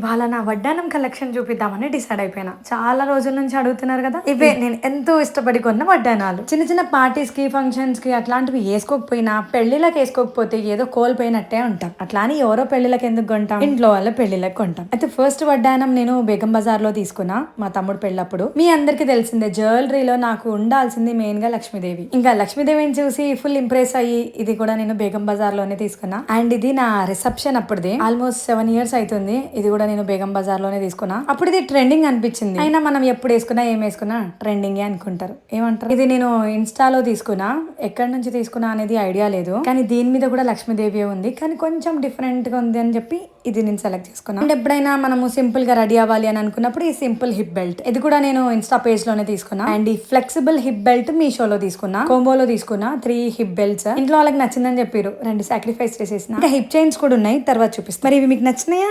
ఇవాళ నా వడ్డానం కలెక్షన్ చూపిద్దామని డిసైడ్ అయిపోయినా. చాలా రోజుల నుంచి అడుగుతున్నారు కదా ఇవే నేను ఎంతో ఇష్టపడి కొన్న వడ్డానాలు. చిన్న చిన్న పార్టీస్కి ఫంక్షన్స్కి అట్లాంటివి వేసుకోకపోయినా పెళ్ళిళ్ళకి వేసుకోకపోతే ఏదో కోల్పోయినట్టే ఉంటాం. అట్లా అని ఎవరో పెళ్ళిళ్ళకి ఎందుకు కొంటాం? ఇంట్లో వాళ్ళ పెళ్ళిళ్ళకి కొంటాం. అయితే ఫస్ట్ వడ్డానం నేను బేగం బజార్లో తీసుకున్నా మా తమ్ముడు పెళ్ళప్పుడు. మీ అందరికీ తెలిసిందే జ్యువెలరీలో నాకు ఉండాల్సింది మెయిన్గా లక్ష్మీదేవి. ఇంకా లక్ష్మీదేవిని చూసి ఫుల్ ఇంప్రెస్ అయ్యి ఇది కూడా నేను బేగం బజార్లోనే తీసుకున్నా. అండ్ ఇది నా రిసెప్షన్ అప్పుడుది ఆల్మోస్ట్ సెవెన్ ఇయర్స్ అవుతుంది. ఇది కూడా నేను బేగం బజార్లోనే తీసుకున్నా. అప్పుడు ఇది ట్రెండింగ్ అనిపించింది. అయినా మనం ఎప్పుడు వేసుకున్నా ఏం వేసుకున్నా ట్రెండింగే అనుకుంటారు. ఏమంటారు? ఇది నేను ఇన్స్టాలో తీసుకున్నా. ఎక్కడి నుంచి తీసుకున్నా అనేది ఐడియా లేదు. కానీ దీని మీద కూడా లక్ష్మీదేవి ఉంది. కానీ కొంచెం డిఫరెంట్గా ఉంది అని చెప్పి ఇది నేను సెలెక్ట్ చేసుకున్నా. అండ్ ఎప్పుడైనా మనము సింపుల్గా రెడీ అవ్వాలి అని అనుకున్నప్పుడు ఈ సింపుల్ హిప్ బెల్ట్. ఇది కూడా నేను ఇన్స్టా పేజ్లోనే తీసుకున్నా. అండ్ ఈ ఫ్లెక్సిబుల్ హిప్ బెల్ట్ మీషోలో తీసుకున్నా. కోంబోలో తీసుకున్నా. Three hip belts. ఇంట్లో వాళ్ళకి నచ్చిందని చెప్పారు. రెండు సాక్రిఫైస్ చేసేసిన. ఇంకా హిప్ చైన్స్ కూడా ఉన్నాయి. తర్వాత చూపిస్తాను మరి ఇవి మీకు నచ్చినాయా?